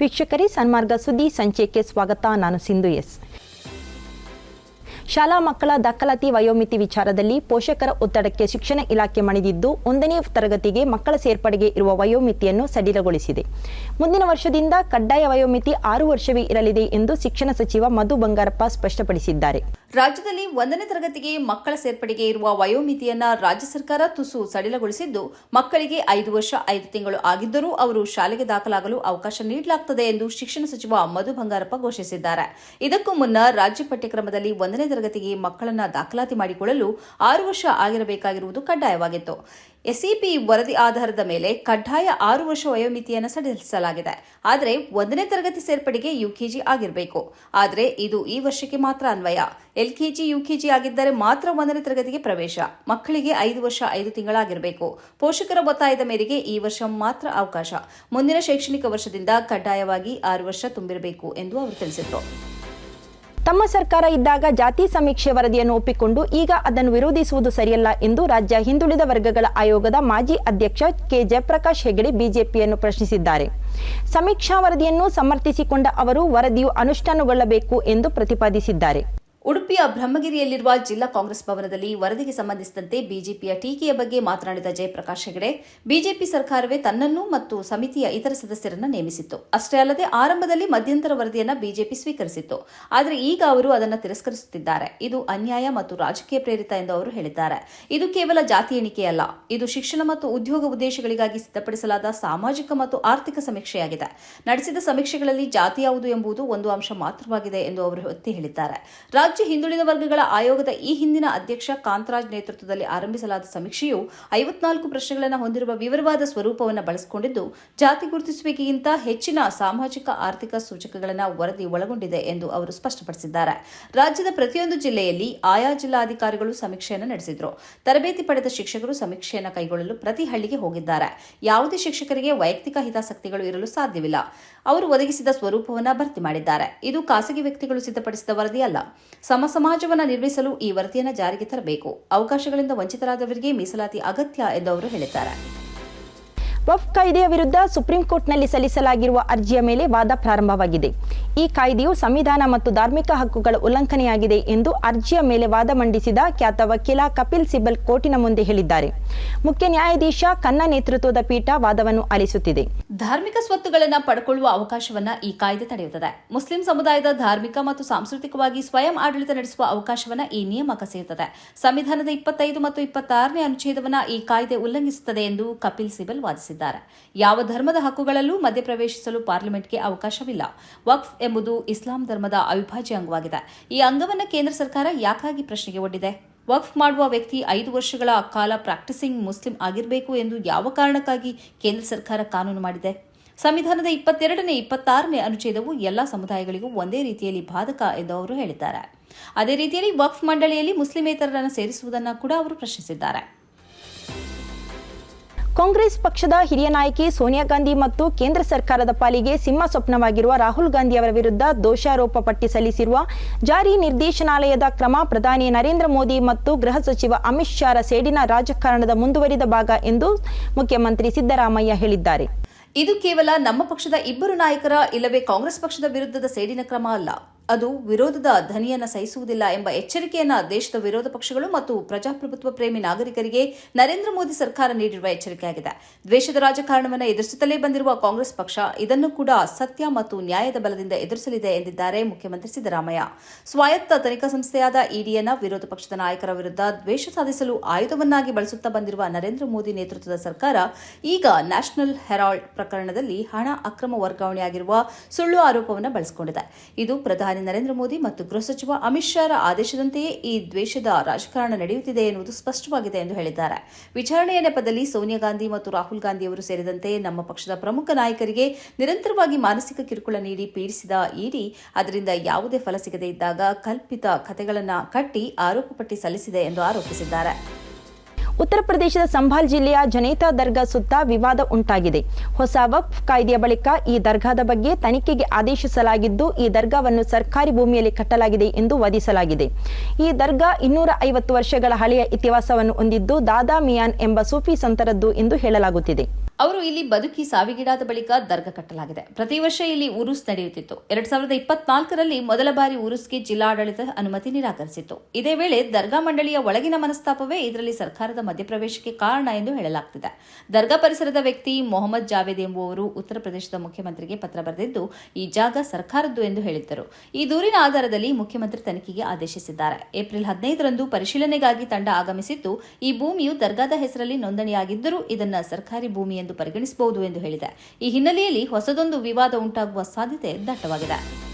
ವೀಕ್ಷಕರೇ, ಸನ್ಮಾರ್ಗ ಸುದ್ದಿ ಸಂಚಯಕ್ಕೆ ಸ್ವಾಗತ. ನಾನು ಸಿಂಧು ಎಸ್. ಶಾಲಾ ಮಕ್ಕಳ ದಾಖಲಾತಿ ವಯೋಮಿತಿ ವಿಚಾರದಲ್ಲಿ ಪೋಷಕರ ಒತ್ತಡಕ್ಕೆ ಶಿಕ್ಷಣ ಇಲಾಖೆ ಮಣಿದಿದ್ದು, ಒಂದನೇ ತರಗತಿಗೆ ಮಕ್ಕಳ ಸೇರ್ಪಡೆಗೆ ಇರುವ ವಯೋಮಿತಿಯನ್ನು ಸಡಿಲಗೊಳಿಸಿದೆ. ಮುಂದಿನ ವರ್ಷದಿಂದ ಕಡ್ಡಾಯ ವಯೋಮಿತಿ ಆರು ವರ್ಷವೇ ಇರಲಿದೆ ಎಂದು ಶಿಕ್ಷಣ ಸಚಿವ ಮಧು ಬಂಗಾರಪ್ಪ ಸ್ಪಷ್ಟಪಡಿಸಿದ್ದಾರೆ. ರಾಜ್ಯದಲ್ಲಿ ಒಂದನೇ ತರಗತಿಗೆ ಮಕ್ಕಳ ಸೇರ್ಪಡೆಗೆ ಇರುವ ವಯೋಮಿತಿಯನ್ನು ರಾಜ್ಯ ಸರ್ಕಾರ ತುಸು ಸಡಿಲಗೊಳಿಸಿದ್ದು, ಮಕ್ಕಳಿಗೆ ಐದು ವರ್ಷ ಐದು ತಿಂಗಳು ಆಗಿದ್ದರೂ ಅವರು ಶಾಲೆಗೆ ದಾಖಲಾಗಲು ಅವಕಾಶ ನೀಡಲಾಗುತ್ತದೆ ಎಂದು ಶಿಕ್ಷಣ ಸಚಿವ ಮಧು ಬಂಗಾರಪ್ಪ ಘೋಷಿಸಿದ್ದಾರೆ. ಇದಕ್ಕೂ ಮುನ್ನ ರಾಜ್ಯ ಪಠ್ಯಕ್ರಮದಲ್ಲಿ ಒಂದನೇ ತರಗತಿಗೆ ಮಕ್ಕಳನ್ನು ದಾಖಲಾತಿ ಮಾಡಿಕೊಳ್ಳಲು ಆರು ವರ್ಷ ಆಗಿರಬೇಕಾಗಿರುವುದು ಕಡ್ಡಾಯವಾಗಿತ್ತು. ಎಸ್ಇಪಿ ವರದಿ ಆಧಾರದ ಮೇಲೆ ಕಡ್ಡಾಯ ಆರು ವರ್ಷ ವಯೋಮಿತಿಯನ್ನು ಸಡಿಲಿಸಲಾಗಿದೆ. ಆದರೆ ಒಂದನೇ ತರಗತಿ ಸೇರ್ಪಡೆಗೆ ಯುಕೆಜಿ ಆಗಿರಬೇಕು. ಆದರೆ ಇದು ಈ ವರ್ಷಕ್ಕೆ ಮಾತ್ರ ಅನ್ವಯ. ಎಲ್ಕೆಜಿ, ಯುಕೆಜಿ ಆಗಿದ್ದರೆ ಮಾತ್ರ ಒಂದನೇ ತರಗತಿಗೆ ಪ್ರವೇಶ. ಮಕ್ಕಳಿಗೆ ಐದು ವರ್ಷ, ಐದು ತಿಂಗಳಾಗಿರಬೇಕು. ಪೋಷಕರ ಒತ್ತಾಯದ ಮೇರೆಗೆ ಈ ವರ್ಷ ಮಾತ್ರ ಅವಕಾಶ. ಮುಂದಿನ ಶೈಕ್ಷಣಿಕ ವರ್ಷದಿಂದ ಕಡ್ಡಾಯವಾಗಿ ಆರು ವರ್ಷ ತುಂಬಿರಬೇಕು ಎಂದು ಅವರು ತಿಳಿಸಿದರು. ತಮ್ಮ ಸರ್ಕಾರ ಇದ್ದಾಗ ಜಾತಿ ಸಮೀಕ್ಷೆ ವರದಿಯನ್ನು ಒಪ್ಪಿಕೊಂಡು ಈಗ ಅದನ್ನು ವಿರೋಧಿಸುವುದು ಸರಿಯಲ್ಲ ಎಂದು ರಾಜ್ಯ ಹಿಂದುಳಿದ ವರ್ಗಗಳ ಆಯೋಗದ ಮಾಜಿ ಅಧ್ಯಕ್ಷ ಕೆ ಜಯಪ್ರಕಾಶ್ ಹೆಗಡೆ ಬಿಜೆಪಿಯನ್ನು ಪ್ರಶ್ನಿಸಿದ್ದಾರೆ. ಸಮೀಕ್ಷಾ ವರದಿಯನ್ನು ಸಮರ್ಥಿಸಿಕೊಂಡ ಅವರು ವರದಿಯು ಅನುಷ್ಠಾನಗೊಳ್ಳಬೇಕು ಎಂದು ಪ್ರತಿಪಾದಿಸಿದ್ದಾರೆ. ಉಡುಪಿಯ ಬ್ರಹ್ಮಗಿರಿಯಲ್ಲಿರುವ ಜಿಲ್ಲಾ ಕಾಂಗ್ರೆಸ್ ಭವನದಲ್ಲಿ ವರದಿಗೆ ಸಂಬಂಧಿಸಿದಂತೆ ಬಿಜೆಪಿಯ ಟೀಕೆಯ ಬಗ್ಗೆ ಮಾತನಾಡಿದ ಜಯಪ್ರಕಾಶ್ ಹೆಗಡೆ, ಬಿಜೆಪಿ ಸರ್ಕಾರವೇ ತನ್ನನ್ನು ಮತ್ತು ಸಮಿತಿಯ ಇತರ ಸದಸ್ಯರನ್ನು ನೇಮಿಸಿತ್ತು. ಅಷ್ಟೇ ಅಲ್ಲದೆ ಆರಂಭದಲ್ಲಿ ಮಧ್ಯಂತರ ವರದಿಯನ್ನು ಬಿಜೆಪಿ ಸ್ವೀಕರಿಸಿತ್ತು. ಆದರೆ ಈಗ ಅವರು ಅದನ್ನು ತಿರಸ್ಕರಿಸುತ್ತಿದ್ದಾರೆ. ಇದು ಅನ್ಯಾಯ ಮತ್ತು ರಾಜಕೀಯ ಪ್ರೇರಿತ ಎಂದು ಅವರು ಹೇಳಿದ್ದಾರೆ. ಇದು ಕೇವಲ ಜಾತಿ ಎಣಿಕೆಯಲ್ಲ ಇದು ಶಿಕ್ಷಣ ಮತ್ತು ಉದ್ಯೋಗ ಉದ್ದೇಶಗಳಿಗಾಗಿ ಸಿದ್ಧಪಡಿಸಲಾದ ಸಾಮಾಜಿಕ ಮತ್ತು ಆರ್ಥಿಕ ಸಮೀಕ್ಷೆಯಾಗಿದೆ. ನಡೆಸಿದ ಸಮೀಕ್ಷೆಗಳಲ್ಲಿ ಜಾತಿ ಯಾವುದು ಎಂಬುದು ಒಂದು ಅಂಶ ಮಾತ್ರವಾಗಿದೆ ಎಂದು ಅವರು ಒತ್ತಿ ಹೇಳಿದ್ದಾರೆ. ರಾಜ್ಯ ಹಿಂದುಳಿದ ವರ್ಗಗಳ ಆಯೋಗದ ಈ ಹಿಂದಿನ ಅಧ್ಯಕ್ಷ ಕಾಂತರಾಜ್ ನೇತೃತ್ವದಲ್ಲಿ ಆರಂಭಿಸಲಾದ ಸಮೀಕ್ಷೆಯು ಐವತ್ನಾಲ್ಕು ಪ್ರಶ್ನೆಗಳನ್ನು ಹೊಂದಿರುವ ವಿವರವಾದ ಸ್ವರೂಪವನ್ನು ಬಳಸಿಕೊಂಡಿದ್ದು, ಜಾತಿ ಗುರುತಿಸುವಿಕೆಗಿಂತ ಹೆಚ್ಚಿನ ಸಾಮಾಜಿಕ ಆರ್ಥಿಕ ಸೂಚಕಗಳನ್ನು ವರದಿ ಒಳಗೊಂಡಿದೆ ಎಂದು ಅವರು ಸ್ಪಷ್ಟಪಡಿಸಿದ್ದಾರೆ. ರಾಜ್ಯದ ಪ್ರತಿಯೊಂದು ಜಿಲ್ಲೆಯಲ್ಲಿ ಆಯಾ ಜಿಲ್ಲಾಧಿಕಾರಿಗಳು ಸಮೀಕ್ಷೆಯನ್ನು ನಡೆಸಿದರು. ತರಬೇತಿ ಪಡೆದ ಶಿಕ್ಷಕರು ಸಮೀಕ್ಷೆಯನ್ನು ಕೈಗೊಳ್ಳಲು ಪ್ರತಿ ಹಳ್ಳಿಗೆ ಹೋಗಿದ್ದಾರೆ. ಯಾವುದೇ ಶಿಕ್ಷಕರಿಗೆ ವೈಯಕ್ತಿಕ ಹಿತಾಸಕ್ತಿಗಳು ಇರಲು ಸಾಧ್ಯವಿಲ್ಲ. ಅವರು ಒದಗಿಸಿದ ಸ್ವರೂಪವನ್ನು ಭರ್ತಿ ಮಾಡಿದ್ದಾರೆ. ಇದು ಖಾಸಗಿ ವ್ಯಕ್ತಿಗಳು ಸಿದ್ಧಪಡಿಸಿದ ವರದಿ ಅಲ್ಲ ಸಮ ಸಮಾಜವನ್ನು ನಿರ್ಮಿಸಲು ಈ ವರದಿಯನ್ನು ಜಾರಿಗೆ ತರಬೇಕು. ಅವಕಾಶಗಳಿಂದ ವಂಚಿತರಾದವರಿಗೆ ಮೀಸಲಾತಿ ಅಗತ್ಯ ಎಂದು ಅವರು ಹೇಳಿದ್ದಾರೆ. ವಫ್ ಕಾಯ್ದೆಯ ವಿರುದ್ಧ ಸುಪ್ರೀಂ ಕೋರ್ಟ್ನಲ್ಲಿ ಸಲ್ಲಿಸಲಾಗಿರುವ ಅರ್ಜಿಯ ಮೇಲೆ ವಾದ ಪ್ರಾರಂಭವಾಗಿದೆ. ಈ ಕಾಯ್ದೆಯು ಸಂವಿಧಾನ ಮತ್ತು ಧಾರ್ಮಿಕ ಹಕ್ಕುಗಳ ಉಲ್ಲಂಘನೆಯಾಗಿದೆ ಎಂದು ಅರ್ಜಿಯ ಮೇಲೆ ವಾದ ಮಂಡಿಸಿದ ಖ್ಯಾತ ವಕೀಲ ಕಪಿಲ್ ಸಿಬಲ್ ಕೋರ್ಟಿನ ಮುಂದೆ ಹೇಳಿದ್ದಾರೆ. ಮುಖ್ಯ ನ್ಯಾಯಾಧೀಶ ಕನ್ನ ನೇತೃತ್ವದ ಪೀಠ ವಾದವನ್ನು ಆಲಿಸುತ್ತಿದೆ. ಧಾರ್ಮಿಕ ಸ್ವತ್ತುಗಳನ್ನು ಪಡ್ಕೊಳ್ಳುವ ಅವಕಾಶವನ್ನ ಈ ಕಾಯ್ದೆ ತಡೆಯುತ್ತದೆ. ಮುಸ್ಲಿಂ ಸಮುದಾಯದ ಧಾರ್ಮಿಕ ಮತ್ತು ಸಾಂಸ್ಕೃತಿಕವಾಗಿ ಸ್ವಯಂ ಆಡಳಿತ ನಡೆಸುವ ಅವಕಾಶವನ್ನ ಈ ನಿಯಮ ಕಸೆಯುತ್ತದೆ ಸಂವಿಧಾನದ ಇಪ್ಪತ್ತೈದು ಮತ್ತು ಇಪ್ಪತ್ತಾರನೇ ಅನುಚ್ಛೇದವನ್ನ ಈ ಕಾಯ್ದೆ ಉಲ್ಲಂಘಿಸುತ್ತದೆ ಎಂದು ಕಪಿಲ್ ಸಿಬಲ್ ವಾದಿಸಿದ್ದಾರೆ. ಯಾವ ಧರ್ಮದ ಹಕ್ಕುಗಳಲ್ಲೂ ಮಧ್ಯಪ್ರವೇಶಿಸಲು ಪಾರ್ಲಿಮೆಂಟ್ಗೆ ಅವಕಾಶವಿಲ್ಲ. ವಕ್ಫ್ ಎಂಬುದು ಇಸ್ಲಾಂ ಧರ್ಮದ ಅವಿಭಾಜ್ಯ ಅಂಗವಾಗಿದೆ. ಈ ಅಂಗವನ್ನು ಕೇಂದ್ರ ಸರ್ಕಾರ ಯಾಕಾಗಿ ಪ್ರಶ್ನೆಗೆ ಒಡ್ಡಿದೆ? ವಕ್ಫ್ ಮಾಡುವ ವ್ಯಕ್ತಿ ಐದು ವರ್ಷಗಳ ಕಾಲ ಪ್ರಾಕ್ಟಿಸಿಂಗ್ ಮುಸ್ಲಿಂ ಆಗಿರಬೇಕು ಎಂದು ಯಾವ ಕಾರಣಕ್ಕಾಗಿ ಕೇಂದ್ರ ಸರ್ಕಾರ ಕಾನೂನು ಮಾಡಿದೆ? ಸಂವಿಧಾನದ ಇಪ್ಪತ್ತೆರಡನೇ, ಇಪ್ಪತ್ತಾರನೇ ಅನುಚ್ಛೇದವು ಎಲ್ಲಾ ಸಮುದಾಯಗಳಿಗೂ ಒಂದೇ ರೀತಿಯಲ್ಲಿ ಬಾಧಕ ಎಂದು ಅವರು ಹೇಳಿದ್ದಾರೆ. ಅದೇ ರೀತಿಯಲ್ಲಿ ವಕ್ಫ್ ಮಂಡಳಿಯಲ್ಲಿ ಮುಸ್ಲಿಮೇತರರನ್ನು ಸೇರಿಸುವುದನ್ನು ಕೂಡ ಅವರು ಪ್ರಶ್ನಿಸಿದ್ದಾರೆ. ಕಾಂಗ್ರೆಸ್ ಪಕ್ಷದ ಹಿರಿಯ ನಾಯಕಿ ಸೋನಿಯಾ ಗಾಂಧಿ ಮತ್ತು ಕೇಂದ್ರ ಸರ್ಕಾರದ ಪಾಲಿಗೆ ಸಿಂಹ ಸ್ವಪ್ನವಾಗಿರುವ ರಾಹುಲ್ ಗಾಂಧಿ ಅವರ ವಿರುದ್ಧ ದೋಷಾರೋಪ ಪಟ್ಟಿ ಸಲ್ಲಿಸಿರುವ ಜಾರಿ ನಿರ್ದೇಶನಾಲಯದ ಕ್ರಮ ಪ್ರಧಾನಿ ನರೇಂದ್ರ ಮೋದಿ ಮತ್ತು ಗೃಹ ಸಚಿವ ಅಮಿತ್ ಶಾರ ಸೇಡಿನ ರಾಜಕಾರಣದ ಮುಂದುವರಿದ ಭಾಗ ಎಂದು ಮುಖ್ಯಮಂತ್ರಿ ಸಿದ್ದರಾಮಯ್ಯ ಹೇಳಿದ್ದಾರೆ. ಇದು ಕೇವಲ ನಮ್ಮ ಪಕ್ಷದ ಇಬ್ಬರು ನಾಯಕರ ಇಲ್ಲವೇ ಕಾಂಗ್ರೆಸ್ ಪಕ್ಷದ ವಿರುದ್ಧದ ಸೇಡಿನ ಕ್ರಮ ಅಲ್ಲ. ಅದು ವಿರೋಧದ ಧ್ವನಿಯನ್ನು ಸಹಿಸುವುದಿಲ್ಲ ಎಂಬ ಎಚ್ಚರಿಕೆಯನ್ನ ದೇಶದ ವಿರೋಧ ಪಕ್ಷಗಳು ಮತ್ತು ಪ್ರಜಾಪ್ರಭುತ್ವ ಪ್ರೇಮಿ ನಾಗರಿಕರಿಗೆ ನರೇಂದ್ರ ಮೋದಿ ಸರ್ಕಾರ ನೀಡಿರುವ ಎಚ್ಚರಿಕೆಯಾಗಿದೆ. ದ್ವೇಷದ ರಾಜಕಾರಣವನ್ನು ಎದುರಿಸುತ್ತಲೇ ಬಂದಿರುವ ಕಾಂಗ್ರೆಸ್ ಪಕ್ಷ ಇದನ್ನು ಕೂಡ ಸತ್ಯ ಮತ್ತು ನ್ಯಾಯದ ಬಲದಿಂದ ಎದುರಿಸಲಿದೆ ಎಂದಿದ್ದಾರೆ ಮುಖ್ಯಮಂತ್ರಿ ಸಿದ್ದರಾಮಯ್ಯ. ಸ್ವಾಯತ್ತ ತನಿಖಾ ಸಂಸ್ಥೆಯಾದ ಇಡಿಯನ್ನ ವಿರೋಧ ಪಕ್ಷದ ನಾಯಕರ ವಿರುದ್ಧ ದ್ವೇಷ ಸಾಧಿಸಲು ಆಯುಧವನ್ನಾಗಿ ಬಳಸುತ್ತಾ ಬಂದಿರುವ ನರೇಂದ್ರ ಮೋದಿ ನೇತೃತ್ವದ ಸರ್ಕಾರ ಈಗ ನ್ಯಾಷನಲ್ ಹೆರಾಲ್ಡ್ ಪ್ರಕರಣದಲ್ಲಿ ಹಣ ಅಕ್ರಮ ವರ್ಗಾವಣೆಯಾಗಿರುವ ಸುಳ್ಳು ಆರೋಪವನ್ನು ಬಳಸಿಕೊಂಡಿದೆ. ಇದು ಪ್ರಧಾನಿ ಪ್ರಧಾನಿ ನರೇಂದ್ರ ಮೋದಿ ಮತ್ತು ಗೃಹ ಸಚಿವ ಅಮಿತ್ ಶಾರ ಆದೇಶದಂತೆಯೇ ಈ ದ್ವೇಷದ ರಾಜಕಾರಣ ನಡೆಯುತ್ತಿದೆ ಎನ್ನುವುದು ಸ್ಪಷ್ಟವಾಗಿದೆ ಎಂದು ಹೇಳಿದ್ದಾರೆ. ವಿಚಾರಣೆಯ ನೆಪದಲ್ಲಿ ಸೋನಿಯಾ ಗಾಂಧಿ ಮತ್ತು ರಾಹುಲ್ ಗಾಂಧಿ ಅವರು ಸೇರಿದಂತೆ ನಮ್ಮ ಪಕ್ಷದ ಪ್ರಮುಖ ನಾಯಕರಿಗೆ ನಿರಂತರವಾಗಿ ಮಾನಸಿಕ ಕಿರುಕುಳ ನೀಡಿ ಪೀಡಿಸಿದ ಇಡಿ, ಅದರಿಂದ ಯಾವುದೇ ಫಲ ಸಿಗದೇ ಇದ್ದಾಗ ಕಲ್ಪಿತ ಕಥೆಗಳನ್ನು ಕಟ್ಟಿ ಆರೋಪ ಪಟ್ಟಿ ಸಲ್ಲಿಸಿದೆ ಎಂದು ಆರೋಪಿಸಿದ್ದಾರೆ. ಉತ್ತರ ಪ್ರದೇಶದ ಸಂಭಾಲ್ ಜಿಲ್ಲೆಯ ಜನೇತಾ ದರ್ಗಾ ಸುತ್ತ ವಿವಾದ ಉಂಟಾಗಿದೆ. ಹೊಸ ವಕ್ಫ್ ಕಾಯ್ದೆಯ ಬಳಿಕ ಈ ದರ್ಗಾದ ಬಗ್ಗೆ ತನಿಖೆಗೆ ಆದೇಶಿಸಲಾಗಿದ್ದು, ಈ ದರ್ಗಾವನ್ನು ಸರ್ಕಾರಿ ಭೂಮಿಯಲ್ಲಿ ಕಟ್ಟಲಾಗಿದೆ ಎಂದು ವಾದಿಸಲಾಗಿದೆ. ಈ ದರ್ಗಾ ಇನ್ನೂರ ಐವತ್ತು ವರ್ಷಗಳ ಹಳೆಯ ಇತಿಹಾಸವನ್ನು ಹೊಂದಿದ್ದು ದಾದಾ ಮಿಯಾನ್ ಎಂಬ ಸೂಫಿ ಸಂತರದ್ದು ಎಂದು ಹೇಳಲಾಗುತ್ತಿದೆ. ಅವರು ಇಲ್ಲಿ ಬದುಕಿ ಸಾವಿಗೀಡಾದ ಬಳಿಕ ದರ್ಗಾ ಕಟ್ಟಲಾಗಿದೆ. ಪ್ರತಿ ವರ್ಷ ಇಲ್ಲಿ ಉರುಸ್ ನಡೆಯುತ್ತಿತ್ತು. ಎರಡ್ ಸಾವಿರದ ಇಪ್ಪತ್ನಾಲ್ಕರಲ್ಲಿ ಮೊದಲ ಬಾರಿ ಉರುಸ್ಗೆ ಜಿಲ್ಲಾಡಳಿತ ಅನುಮತಿ ನಿರಾಕರಿಸಿತ್ತು. ಇದೇ ವೇಳೆ ದರ್ಗಾ ಮಂಡಳಿಯ ಒಳಗಿನ ಮನಸ್ತಾಪವೇ ಇದರಲ್ಲಿ ಸರ್ಕಾರದ ಮಧ್ಯಪ್ರವೇಶಕ್ಕೆ ಕಾರಣ ಎಂದು ಹೇಳಲಾಗ್ತಿದೆ. ದರ್ಗಾ ಪರಿಸರದ ವ್ಯಕ್ತಿ ಮೊಹಮ್ಮದ್ ಜಾವೇದ್ ಎಂಬುವವರು ಉತ್ತರ ಪ್ರದೇಶದ ಮುಖ್ಯಮಂತ್ರಿಗೆ ಪತ್ರ ಬರೆದಿದ್ದು, ಈ ಜಾಗ ಸರ್ಕಾರದ್ದು ಎಂದು ಹೇಳಿದ್ದರು. ಈ ದೂರಿನ ಆಧಾರದಲ್ಲಿ ಮುಖ್ಯಮಂತ್ರಿ ತನಿಖೆಗೆ ಆದೇಶಿಸಿದ್ದಾರೆ. ಏಪ್ರಿಲ್ ಹದಿನೈದರಂದು ಪರಿಶೀಲನೆಗಾಗಿ ತಂಡ ಆಗಮಿಸಿದ್ದು, ಈ ಭೂಮಿಯು ದರ್ಗಾದ ಹೆಸರಲ್ಲಿ ನೋಂದಣಿಯಾಗಿದ್ದರೂ ಇದನ್ನು ಸರ್ಕಾರಿ ಭೂಮಿ ಎಂದು ಪರಿಗಣಿಸಬಹುದು ಎಂದು ಹೇಳಿದೆ. ಈ ಹಿನ್ನೆಲೆಯಲ್ಲಿ ಹೊಸದೊಂದು ವಿವಾದ ಉಂಟಾಗುವ ಸಾಧ್ಯತೆ ದಟ್ಟವಾಗಿದೆ.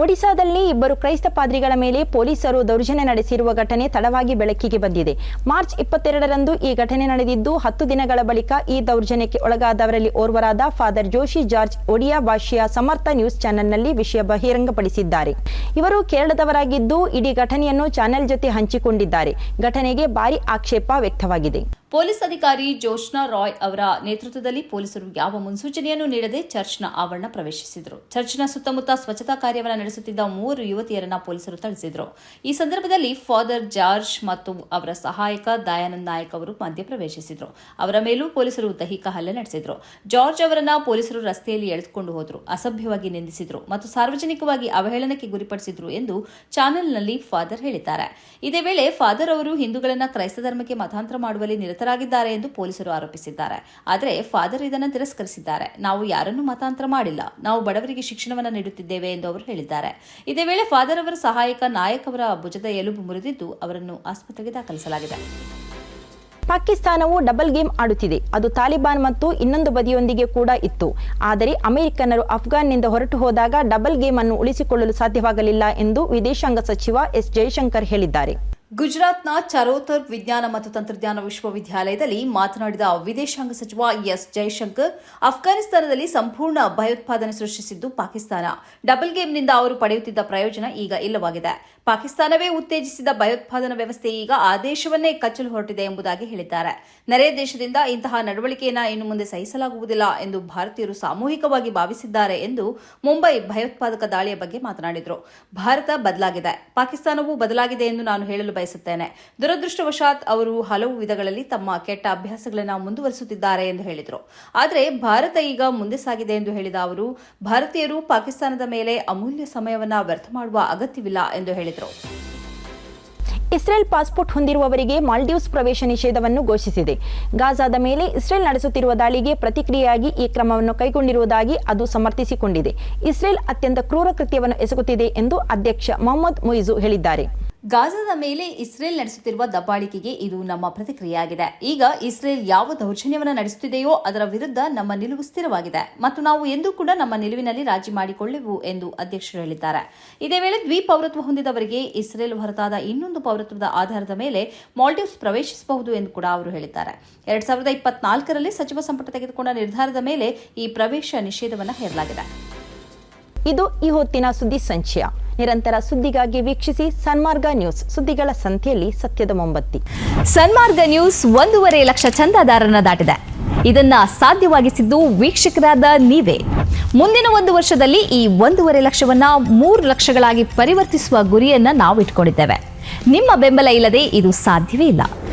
ಒಡಿಶಾದಲ್ಲಿ ಇಬ್ಬರು ಕ್ರೈಸ್ತ ಪಾದ್ರಿಗಳ ಮೇಲೆ ಪೊಲೀಸರು ದೌರ್ಜನ್ಯ ನಡೆಸಿರುವ ಘಟನೆ ತಡವಾಗಿ ಬೆಳಕಿಗೆ ಬಂದಿದೆ. ಮಾರ್ಚ್ ಇಪ್ಪತ್ತೆರಡರಂದು ಈ ಘಟನೆ ನಡೆದಿದ್ದು, ಹತ್ತು ದಿನಗಳ ಬಳಿಕ ಈ ದೌರ್ಜನ್ಯಕ್ಕೆ ಒಳಗಾದವರಲ್ಲಿ ಓರ್ವರಾದ ಫಾದರ್ ಜೋಶಿ ಜಾರ್ಜ್ ಒಡಿಯಾ ಭಾಷೆಯ ಸಮರ್ಥ ನ್ಯೂಸ್ ಚಾನೆಲ್ನಲ್ಲಿ ವಿಷಯ ಬಹಿರಂಗಪಡಿಸಿದ್ದಾರೆ. ಇವರು ಕೇರಳದವರಾಗಿದ್ದು, ಇಡೀ ಘಟನೆಯನ್ನು ಚಾನೆಲ್ ಜೊತೆ ಹಂಚಿಕೊಂಡಿದ್ದಾರೆ. ಘಟನೆಗೆ ಭಾರಿ ಆಕ್ಷೇಪ ವ್ಯಕ್ತವಾಗಿದೆ. ಪೊಲೀಸ್ ಅಧಿಕಾರಿ ಜೋಶ್ನಾ ರಾಯ್ ಅವರ ನೇತೃತ್ವದಲ್ಲಿ ಪೊಲೀಸರು ಯಾವ ಮುನ್ಸೂಚನೆಯನ್ನು ನೀಡದೆ ಚರ್ಚ್ನ ಆವರಣ ಪ್ರವೇಶಿಸಿದರು. ಚರ್ಚ್ನ ಸುತ್ತಮುತ್ತ ಸ್ವಚ್ಛತಾ ಕಾರ್ಯವನ್ನು ನಡೆಸುತ್ತಿದ್ದ ಮೂವರು ಯುವತಿಯರನ್ನ ಪೊಲೀಸರು ಥಳಿಸಿದರು. ಈ ಸಂದರ್ಭದಲ್ಲಿ ಫಾದರ್ ಜಾರ್ಜ್ ಮತ್ತು ಅವರ ಸಹಾಯಕ ದಯಾನಂದ್ ನಾಯಕ್ ಅವರು ಮಧ್ಯ ಪ್ರವೇಶಿಸಿದರು. ಅವರ ಮೇಲೂ ಪೊಲೀಸರು ದೈಹಿಕ ಹಲ್ಲೆ ನಡೆಸಿದರು. ಜಾರ್ಜ್ ಅವರನ್ನ ಪೊಲೀಸರು ರಸ್ತೆಯಲ್ಲಿ ಎಳೆದುಕೊಂಡು ಹೋದರು. ಅಸಭ್ಯವಾಗಿ ನಿಂದಿಸಿದರು ಮತ್ತು ಸಾರ್ವಜನಿಕವಾಗಿ ಅವಹೇಳನಕ್ಕೆ ಗುರಿಪಡಿಸಿದ್ರು ಎಂದು ಚಾನೆಲ್ನಲ್ಲಿ ಫಾದರ್ ಹೇಳಿದ್ದಾರೆ. ಇದೇ ವೇಳೆ ಫಾದರ್ ಅವರು ಹಿಂದೂಗಳನ್ನ ಕ್ರೈಸ್ತ ಧರ್ಮಕ್ಕೆ ಮತಾಂತರ ಮಾಡುವಲ್ಲಿ ನಿರತರಾಗಿದ್ದಾರೆ ಎಂದು ಪೊಲೀಸರು ಆರೋಪಿಸಿದ್ದಾರೆ. ಆದರೆ ಫಾದರ್ ಇದನ್ನು ತಿರಸ್ಕರಿಸಿದ್ದಾರೆ. ನಾವು ಯಾರನ್ನೂ ಮತಾಂತರ ಮಾಡಿಲ್ಲ. ನಾವು ಬಡವರಿಗೆ ಶಿಕ್ಷಣವನ್ನು ನೀಡುತ್ತಿದ್ದೇವೆ ಎಂದು ಅವರು ಹೇಳಿದ್ದಾರೆ. ಇದೇ ವೇಳೆ ಫಾದರ್ ಅವರ ಸಹಾಯಕ ನಾಯಕ್ ಅವರ ಭುಜದ ಎಲುಬು ಮುರಿದಿದ್ದು ಅವರನ್ನು ಆಸ್ಪತ್ರೆಗೆ ದಾಖಲಿಸಲಾಗಿದೆ. ಪಾಕಿಸ್ತಾನವು ಡಬಲ್ ಗೇಮ್ ಆಡುತ್ತಿದೆ. ಅದು ತಾಲಿಬಾನ್ ಮತ್ತು ಇನ್ನೊಂದು ಬದಿಯೊಂದಿಗೆ ಕೂಡ ಇತ್ತು. ಆದರೆ ಅಮೆರಿಕನ್ನರು ಅಫ್ಘಾನ್ನಿಂದ ಹೊರಟು ಹೋದಾಗ ಡಬಲ್ ಗೇಮ್ ಅನ್ನು ಉಳಿಸಿಕೊಳ್ಳಲು ಸಾಧ್ಯವಾಗಲಿಲ್ಲ ಎಂದು ವಿದೇಶಾಂಗ ಸಚಿವ ಎಸ್ ಜಯಶಂಕರ್ ಹೇಳಿದ್ದಾರೆ. ಗುಜರಾತ್ನ ಚರೋತರ್ ವಿಜ್ಞಾನ ಮತ್ತು ತಂತ್ರಜ್ಞಾನ ವಿಶ್ವವಿದ್ಯಾಲಯದಲ್ಲಿ ಮಾತನಾಡಿದ ವಿದೇಶಾಂಗ ಸಚಿವ ಎಸ್ ಜೈಶಂಕರ್, ಅಫ್ಘಾನಿಸ್ತಾನದಲ್ಲಿ ಸಂಪೂರ್ಣ ಭಯೋತ್ಪಾದನೆ ಸೃಷ್ಟಿಸಿದ್ದು ಪಾಕಿಸ್ತಾನ. ಡಬಲ್ ಗೇಮ್ನಿಂದ ಅವರು ಪಡೆಯುತ್ತಿದ್ದ ಪ್ರಯೋಜನ ಈಗ ಇಲ್ಲವಾಗಿದೆ. ಪಾಕಿಸ್ತಾನವೇ ಉತ್ತೇಜಿಸಿದ ಭಯೋತ್ಪಾದನಾ ವ್ಯವಸ್ಥೆ ಈಗ ಆ ದೇಶವನ್ನೇ ಕಚ್ಚಲು ಹೊರಟಿದೆ ಎಂಬುದಾಗಿ ಹೇಳಿದ್ದಾರೆ. ನೆರೆಯ ದೇಶದಿಂದ ಇಂತಹ ನಡವಳಿಕೆಯನ್ನು ಇನ್ನು ಮುಂದೆ ಸಹಿಸಲಾಗುವುದಿಲ್ಲ ಎಂದು ಭಾರತೀಯರು ಸಾಮೂಹಿಕವಾಗಿ ಭಾವಿಸಿದ್ದಾರೆ ಎಂದು ಮುಂಬೈ ಭಯೋತ್ಪಾದಕ ದಾಳಿಯ ಬಗ್ಗೆ ಮಾತನಾಡಿದರು. ಭಾರತ ಬದಲಾಗಿದೆ. ಪಾಕಿಸ್ತಾನವೂ ಬದಲಾಗಿದೆ ಎಂದು ನಾನು ಹೇಳಲು ಬಯಸುತ್ತೇನೆ. ದುರದೃಷ್ಟವಶಾತ್ ಅವರು ಹಲವು ವಿಧಗಳಲ್ಲಿ ತಮ್ಮ ಕೆಟ್ಟ ಅಭ್ಯಾಸಗಳನ್ನು ಮುಂದುವರಿಸುತ್ತಿದ್ದಾರೆ ಎಂದು ಹೇಳಿದರು. ಆದರೆ ಭಾರತ ಈಗ ಮುಂದೆ ಸಾಗಿದೆ ಎಂದು ಹೇಳಿದ ಅವರು, ಭಾರತೀಯರು ಪಾಕಿಸ್ತಾನದ ಮೇಲೆ ಅಮೂಲ್ಯ ಸಮಯವನ್ನು ವ್ಯರ್ಥ ಮಾಡುವ ಅಗತ್ಯವಿಲ್ಲ ಎಂದು ಹೇಳಿದರು. ಇಸ್ರೇಲ್ ಪಾಸ್ಪೋರ್ಟ್ ಹೊಂದಿರುವವರಿಗೆ ಮಾಲ್ಡೀವ್ಸ್ ಪ್ರವೇಶ ನಿಷೇಧವನ್ನು ಘೋಷಿಸಿದೆ. ಗಾಜಾದ ಮೇಲೆ ಇಸ್ರೇಲ್ ನಡೆಸುತ್ತಿರುವ ದಾಳಿಗೆ ಪ್ರತಿಕ್ರಿಯೆಯಾಗಿ ಈ ಕ್ರಮವನ್ನು ಕೈಗೊಂಡಿರುವುದಾಗಿ ಅದು ಸಮರ್ಥಿಸಿಕೊಂಡಿದೆ. ಇಸ್ರೇಲ್ ಅತ್ಯಂತ ಕ್ರೂರ ಕೃತ್ಯವನ್ನು ಎಸಗುತ್ತಿದೆ ಎಂದು ಅಧ್ಯಕ್ಷ ಮೊಹಮ್ಮದ್ ಮೊಯಿಜು ಹೇಳಿದ್ದಾರೆ. ಗಾಜಾದ ಮೇಲೆ ಇಸ್ರೇಲ್ ನಡೆಸುತ್ತಿರುವ ದಬ್ಬಾಳಿಕೆಗೆ ಇದು ನಮ್ಮ ಪ್ರತಿಕ್ರಿಯೆಯಾಗಿದೆ. ಈಗ ಇಸ್ರೇಲ್ ಯಾವ ದೌರ್ಜನ್ಯವನ್ನು ನಡೆಸುತ್ತಿದೆಯೋ ಅದರ ವಿರುದ್ಧ ನಮ್ಮ ನಿಲುವು ಸ್ಥಿರವಾಗಿದೆ. ಮತ್ತು ನಾವು ಎಂದೂ ಕೂಡ ನಮ್ಮ ನಿಲುವಿನಲ್ಲಿ ರಾಜಿ ಮಾಡಿಕೊಳ್ಳೆವು ಎಂದು ಅಧ್ಯಕ್ಷರು ಹೇಳಿದ್ದಾರೆ. ಇದೇ ವೇಳೆ ದ್ವಿಪೌರತ್ವ ಹೊಂದಿದವರಿಗೆ ಇಸ್ರೇಲ್ ಹೊರತಾದ ಇನ್ನೊಂದು ಪೌರತ್ವದ ಆಧಾರದ ಮೇಲೆ ಮಾಲ್ಡೀವ್ಸ್ ಪ್ರವೇಶಿಸಬಹುದು ಎಂದು ಕೂಡ ಅವರು ಹೇಳಿದ್ದಾರೆ. ಎರಡ್ ಸಾವಿರದ ಇಪ್ಪತ್ನಾಲ್ಕರಲ್ಲಿ ಸಚಿವ ಸಂಪುಟ ತೆಗೆದುಕೊಂಡ ನಿರ್ಧಾರದ ಮೇಲೆ ಈ ಪ್ರವೇಶ ನಿಷೇಧವನ್ನು ಹೇರಲಾಗಿದೆ. ಇದು ಈ ಹೊತ್ತಿನ ಸುದ್ದಿ ಸಂಚಯ. ನಿರಂತರ ಸುದ್ದಿಗಾಗಿ ವೀಕ್ಷಿಸಿ ಸನ್ಮಾರ್ಗ ನ್ಯೂಸ್, ಸುದ್ದಿಗಳ ಸಂತೆಯಲ್ಲಿ ಸತ್ಯದ ಮೊಂಬತ್ತಿ. ಸನ್ಮಾರ್ಗ ನ್ಯೂಸ್ ಒಂದೂವರೆ ಲಕ್ಷ ಚಂದಾದಾರರನ್ನ ದಾಟಿದೆ. ಇದನ್ನ ಸಾಧ್ಯವಾಗಿಸಿದ್ದು ವೀಕ್ಷಕರಾದ ನೀವೇ. ಮುಂದಿನ ಒಂದು ವರ್ಷದಲ್ಲಿ ಈ ಒಂದೂವರೆ ಲಕ್ಷವನ್ನ ಮೂರು ಲಕ್ಷಗಳಾಗಿ ಪರಿವರ್ತಿಸುವ ಗುರಿಯನ್ನ ನಾವು ಇಟ್ಕೊಂಡಿದ್ದೇವೆ ನಿಮ್ಮ ಬೆಂಬಲ ಇಲ್ಲದೆ ಇದು ಸಾಧ್ಯವೇ ಇಲ್ಲ.